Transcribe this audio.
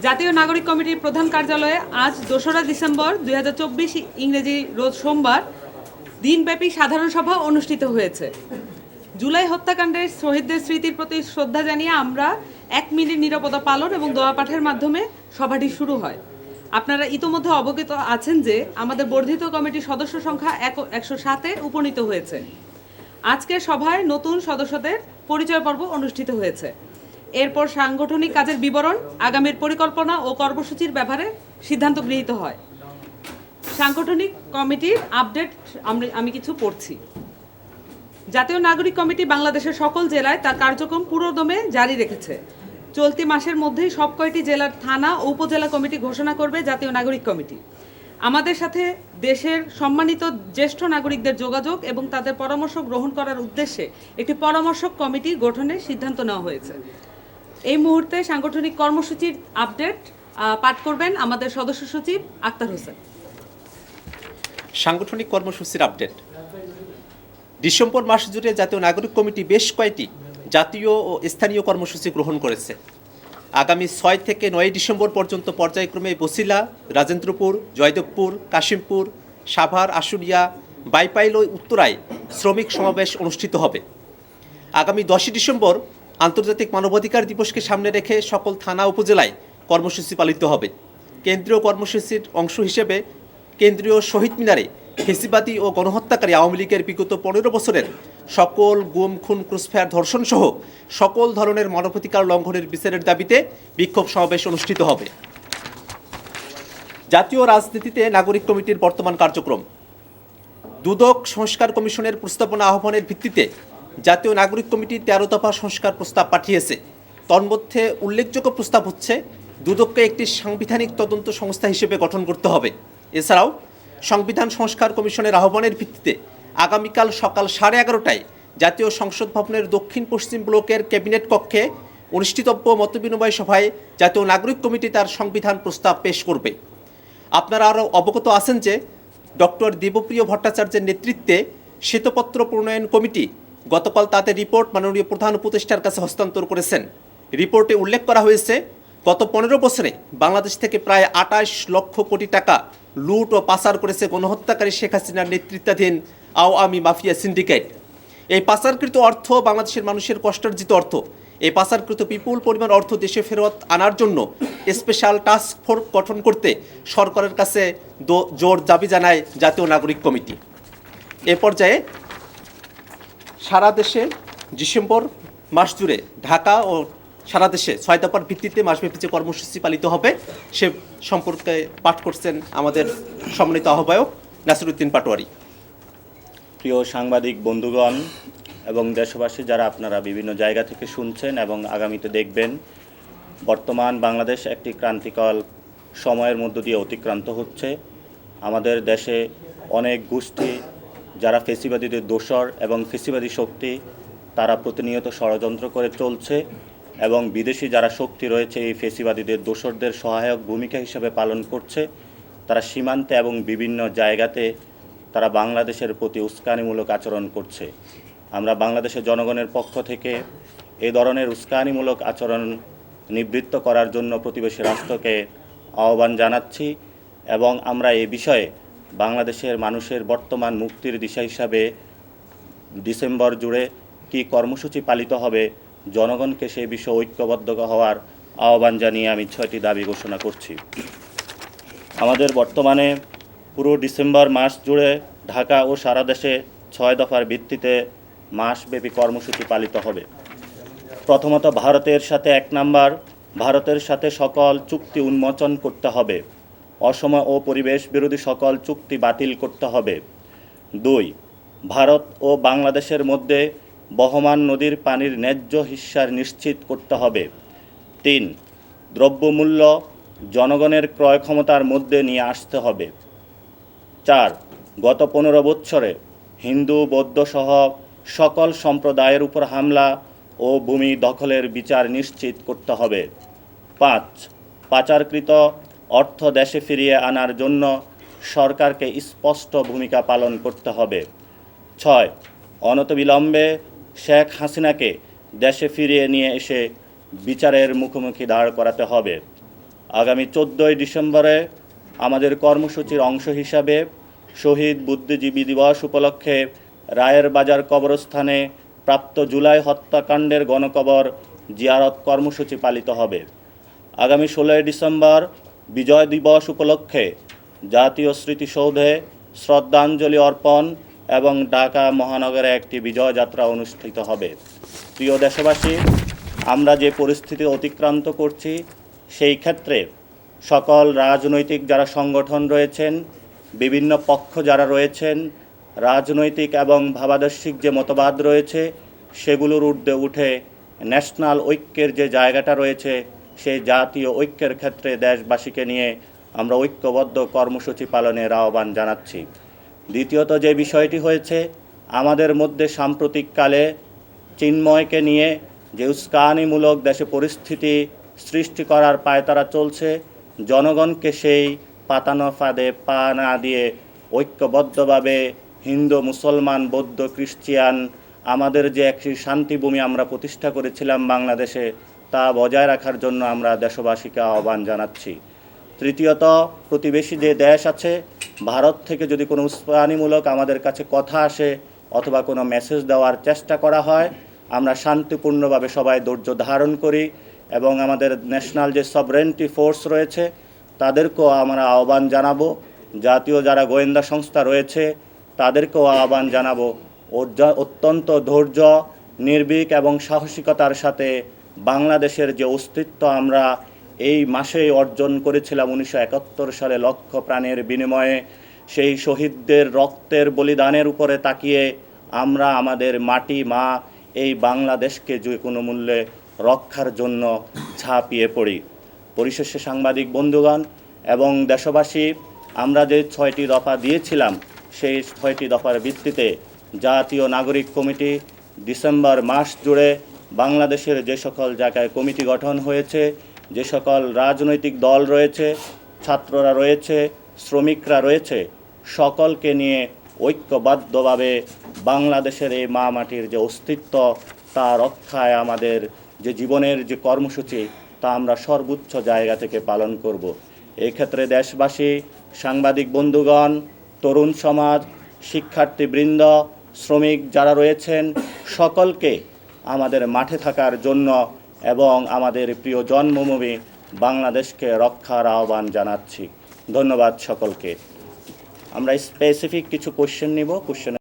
জাতীয় নাগরিক কমিটির প্রধান কার্যালয়ে আজ দোসরা ডিসেম্বর দুই ইংরেজি রোজ সোমবার দিনব্যাপী সাধারণ সভা অনুষ্ঠিত হয়েছে। জুলাই হত্যাকাণ্ডের শহীদদের স্মৃতির প্রতি শ্রদ্ধা জানিয়ে আমরা এক মিনিট নিরাপদা পালন এবং দোয়া পাঠের মাধ্যমে সভাটি শুরু হয়। আপনারা ইতোমধ্যে অবগত আছেন যে আমাদের বর্ধিত কমিটির সদস্য সংখ্যা এক একশো সাতে উপনীত হয়েছে। আজকের সভায় নতুন সদস্যদের পরিচয় পর্ব অনুষ্ঠিত হয়েছে। এরপর সাংগঠনিক কাজের বিবরণ, আগামীর পরিকল্পনা ও কর্মসূচির ব্যাপারে সিদ্ধান্ত গৃহীত হয়। সাংগঠনিক কমিটির আপডেট আমি- কিছু পড়ছি। জাতীয় নাগরিক কমিটি বাংলাদেশের সকল জেলায় তার কার্যক্রম পুরোদমে জারি রেখেছে। চলতি মাসের মধ্যেই সব কয়টি জেলার থানা ও উপজেলা কমিটি ঘোষণা করবে জাতীয় নাগরিক কমিটি। আমাদের সাথে দেশের সম্মানিত জ্যেষ্ঠ নাগরিকদের যোগাযোগ এবং তাদের পরামর্শ গ্রহণ করার উদ্দেশ্যে একটি পরামর্শক কমিটি গঠনের সিদ্ধান্ত নেওয়া হয়েছে। এই মুহূর্তে সাংগঠনিক কর্মসূচির আপডেট পাঠ করবেন আমাদের সদস্য সচিব আক্তার হোসেন। সাংগঠনিক কর্মসূচির আপডেট ডিসেম্বর মাস জুড়ে জাতীয় নাগরিক কমিটি বেশ কয়েকটি জাতীয় ও স্থানীয় কর্মসূচি গ্রহণ করেছে। আগামী ছয় থেকে নয় ডিসেম্বর পর্যন্ত পর্যায়ক্রমে বসিলা, রাজেন্দ্রপুর, জয়দেবপুর, কাশিমপুর, সাভার, আশুলিয়া, বাইপাইল ও উত্তরায় শ্রমিক সমাবেশ অনুষ্ঠিত হবে। আগামী দশই ডিসেম্বর আন্তর্জাতিক মানবাধিকার দিবসকে সামনে রেখে সকল থানা উপজেলায় কর্মসূচি পালিত হবে। কেন্দ্রীয় কর্মসূচির অংশ হিসেবে কেন্দ্রীয় শহীদ মিনারে ফেসিবাদী ও গণহত্যাকারী আওয়ামী লীগের বিগত পনেরো বছরের সকল গুম, খুন, ক্রুসফায়ার ধর্ষণ সহ সকল ধরনের মানবাধিকার লঙ্ঘনের বিচারের দাবিতে বিক্ষোভ সমাবেশ অনুষ্ঠিত হবে। জাতীয় রাজনীতিতে নাগরিক কমিটির বর্তমান কার্যক্রম। দুদক সংস্কার কমিশনের প্রস্তাবনা আহ্বানের ভিত্তিতে জাতীয় নাগরিক কমিটি তেরো দফা সংস্কার প্রস্তাব পাঠিয়েছে। তন্মধ্যে উল্লেখযোগ্য প্রস্তাব হচ্ছে, দুদককে একটি সাংবিধানিক তদন্ত সংস্থা হিসেবে গঠন করতে হবে। এছাড়াও, সংবিধান সংস্কার কমিশনের আহ্বানের ভিত্তিতে আগামীকাল সকাল সাড়ে এগারোটায় জাতীয় সংসদ ভবনের দক্ষিণ পশ্চিম ব্লকের ক্যাবিনেট কক্ষে অনুষ্ঠিতব্য মতবিনিময় সভায় জাতীয় নাগরিক কমিটি তার সংবিধান প্রস্তাব পেশ করবে। আপনারা আরও অবগত আছেন যে, ডক্টর দেবপ্রিয় ভট্টাচার্যের নেতৃত্বে শ্বেতপত্র প্রণয়ন কমিটি গতকাল তাদের রিপোর্ট মাননীয় প্রধান উপদেষ্টার কাছে হস্তান্তর করেছেন। রিপোর্টে উল্লেখ করা হয়েছে, গত পনেরো বছরে বাংলাদেশ থেকে প্রায় আঠাশ লক্ষ কোটি টাকা লুট ও পাচার করেছে গণহত্যাকারী শেখ হাসিনার নেতৃত্বাধীন আওয়ামী মাফিয়া সিন্ডিকেট। এই পাচারকৃত অর্থ বাংলাদেশের মানুষের কষ্টার্জিত অর্থ। এই পাচারকৃত বিপুল পরিমাণ অর্থ দেশে ফেরত আনার জন্য স্পেশাল টাস্ক ফোর্স গঠন করতে সরকারের কাছে জোর দাবি জানায় জাতীয় নাগরিক কমিটি। এ পর্যায়ে সারা দেশে ডিসেম্বর মাস জুড়ে ঢাকা ও সারা দেশে ছয় দফার ভিত্তিতে মাসব্যাপী যে কর্মসূচি পালিত হবে। সে সম্পর্কে পাঠ করছেন আমাদের সম্মানিত আহ্বায়ক নাসিরুদ্দিন পাটোয়ারি। প্রিয় সাংবাদিক বন্ধুগণ এবং দেশবাসী যারা আপনারা বিভিন্ন জায়গা থেকে শুনছেন এবং আগামীতে দেখবেন, বর্তমান বাংলাদেশ একটি ক্রান্তিকাল সময়ের মধ্য দিয়ে অতিক্রান্ত হচ্ছে। আমাদের দেশে অনেক গোষ্ঠী যারা ফেসিবাদীদের দোসর এবং ফেসিবাদী শক্তি, তারা প্রতিনিয়ত ষড়যন্ত্র করে চলছে এবং বিদেশি যারা শক্তি রয়েছে, এই ফেসিবাদীদের দোসরদের সহায়ক ভূমিকা হিসেবে পালন করছে, তারা সীমান্তে এবং বিভিন্ন জায়গাতে তারা বাংলাদেশের প্রতি উস্কানিমূলক আচরণ করছে। আমরা বাংলাদেশের জনগণের পক্ষ থেকে এই ধরনের উস্কানিমূলক আচরণ নিবৃত্ত করার জন্য প্রতিবেশী রাষ্ট্রকে আহ্বান জানাচ্ছি এবং আমরা এ বিষয়ে বাংলাদেশের মানুষের বর্তমান মুক্তির দিশা হিসাবে ডিসেম্বর জুড়ে কি কর্মসূচি পালিত হবে, জনগণকে সে বিষয়ে ঐক্যবদ্ধ হওয়ার আহ্বান জানিয়ে আমি ছয়টি দাবি ঘোষণা করছি। আমাদের বর্তমানে পুরো ডিসেম্বর মাস জুড়ে ঢাকা ও সারা দেশে ছয় দফার ভিত্তিতে মাসব্যাপী কর্মসূচি পালিত হবে। প্রথমত ভারতের সাথে এক নাম্বার, ভারতের সাথে সকল চুক্তি উন্মোচন করতে হবে। অসম ও পরিবেশ বিরোধী সকল চুক্তি বাতিল করতে হবে। দুই, ভারত ও বাংলাদেশের মধ্যে বহমান নদীর পানির ন্যায্য হিস্যার নিশ্চিত করতে হবে। তিন, দ্রব্যমূল্য জনগণের ক্রয় ক্ষমতার মধ্যে নিয়ে আসতে হবে। চার, গত পনেরো বৎসরে হিন্দু বৌদ্ধসহ সকল সম্প্রদায়ের উপর হামলা ও ভূমি দখলের বিচার নিশ্চিত করতে হবে। পাঁচ, পাচারকৃত অর্থ দেশে ফিরিয়ে আনার জন্য সরকারকে স্পষ্ট ভূমিকা পালন করতে হবে। ছয়, অনতবিলম্বে শেখ হাসিনাকে দেশে ফিরিয়ে নিয়ে এসে বিচারের মুখোমুখি দাঁড় করাতে হবে। আগামী চোদ্দোই ডিসেম্বরে আমাদের কর্মসূচির অংশ হিসাবে শহীদ বুদ্ধিজীবী দিবস উপলক্ষে রায়ের বাজার কবরস্থানে প্রাপ্ত জুলাই হত্যাকাণ্ডের গণকবর জিয়ারত কর্মসূচি পালিত হবে। আগামী ষোলোই ডিসেম্বর বিজয় দিবস উপলক্ষে জাতীয় স্মৃতিসৌধে শ্রদ্ধাঞ্জলি অর্পণ এবং ঢাকা মহানগরে একটি বিজয় যাত্রা অনুষ্ঠিত হবে। প্রিয় দেশবাসী, আমরা যে পরিস্থিতি অতিক্রান্ত করছি, সেই ক্ষেত্রে সকল রাজনৈতিক যারা সংগঠন রয়েছেন, বিভিন্ন পক্ষ যারা রয়েছেন, রাজনৈতিক এবং ভাবাদর্শিক যে মতবাদ রয়েছে, সেগুলোর ঊর্ধ্বে উঠে ন্যাশনাল ঐক্যের যে জায়গাটা রয়েছে সেই জাতীয় ঐক্যের ক্ষেত্রে দেশবাসীকে নিয়ে আমরা ঐক্যবদ্ধ কর্মসূচি পালনের আহ্বান জানাচ্ছি। দ্বিতীয়ত যে বিষয়টি হয়েছে, আমাদের মধ্যে সাম্প্রতিককালে চিন্ময়কে নিয়ে যে উস্কানিমূলক দেশে পরিস্থিতি সৃষ্টি করার পায়তারা চলছে, জনগণকে সেই পাতানো ফাঁদে পা না দিয়ে ঐক্যবদ্ধভাবে হিন্দু, মুসলমান, বৌদ্ধ, খ্রিস্টিয়ান, আমাদের যে একটি শান্তিভূমি আমরা প্রতিষ্ঠা করেছিলাম বাংলাদেশে তা বজায় রাখার জন্য আমরা দেশবাসীকে আহ্বান জানাচ্ছি। তৃতীয়ত, প্রতিবেশী যে দেশ আছে, ভারত থেকে যদি কোনো উস্কানিমূলক আমাদের কাছে কথা আসে অথবা কোনো মেসেজ দেওয়ার চেষ্টা করা হয়, আমরা শান্তিপূর্ণভাবে সবাই ধৈর্য ধারণ করি এবং আমাদের ন্যাশনাল যে সবরেন্টি ফোর্স রয়েছে, তাদেরকেও আমরা আহ্বান জানাব। জাতীয় যারা গোয়েন্দা সংস্থা রয়েছে, তাদেরকেও আহ্বান জানাব। অত্যন্ত ধৈর্য, নির্ভীক এবং সাহসিকতার সাথে বাংলাদেশের যে অস্তিত্ব, আমরা এই মাসেই অর্জন করেছিলাম উনিশশো একাত্তর সালে লক্ষ প্রাণের বিনিময়ে। সেই শহীদদের রক্তের বলিদানের উপরে তাকিয়ে আমরা আমাদের মাটি, মা, এই বাংলাদেশকে যে কোনো মূল্যে রক্ষার জন্য ঝাঁপিয়ে পড়ি। পরিশেষে সাংবাদিক বন্ধুগণ এবং দেশবাসী, আমরা যে ছয়টি দফা দিয়েছিলাম, সেই ছয়টি দফার ভিত্তিতে জাতীয় নাগরিক কমিটি ডিসেম্বর মাস জুড়ে বাংলাদেশের যে সকল জায়গায় কমিটি গঠন হয়েছে, যে সকল রাজনৈতিক দল রয়েছে, ছাত্ররা রয়েছে, শ্রমিকরা রয়েছে, সকলকে নিয়ে ঐক্যবদ্ধভাবে বাংলাদেশের এই মা মাটির যে অস্তিত্ব, তা রক্ষায় আমাদের যে জীবনের যে কর্মসূচি, তা আমরা সর্বোচ্চ জায়গা থেকে পালন করব। এই ক্ষেত্রে দেশবাসী, সাংবাদিক বন্ধুগণ, তরুণ সমাজ, শিক্ষার্থীবৃন্দ, শ্রমিক যারা রয়েছেন, সকলকে আমাদের মাঠে থাকার জন্য এবং আমাদের প্রিয় জন্মভূমি বাংলাদেশকে রক্ষার আহ্বান জানাচ্ছি। ধন্যবাদ সকলকে। আমরা স্পেসিফিক কিছু কোশ্চেন নিব। কোশ্চেন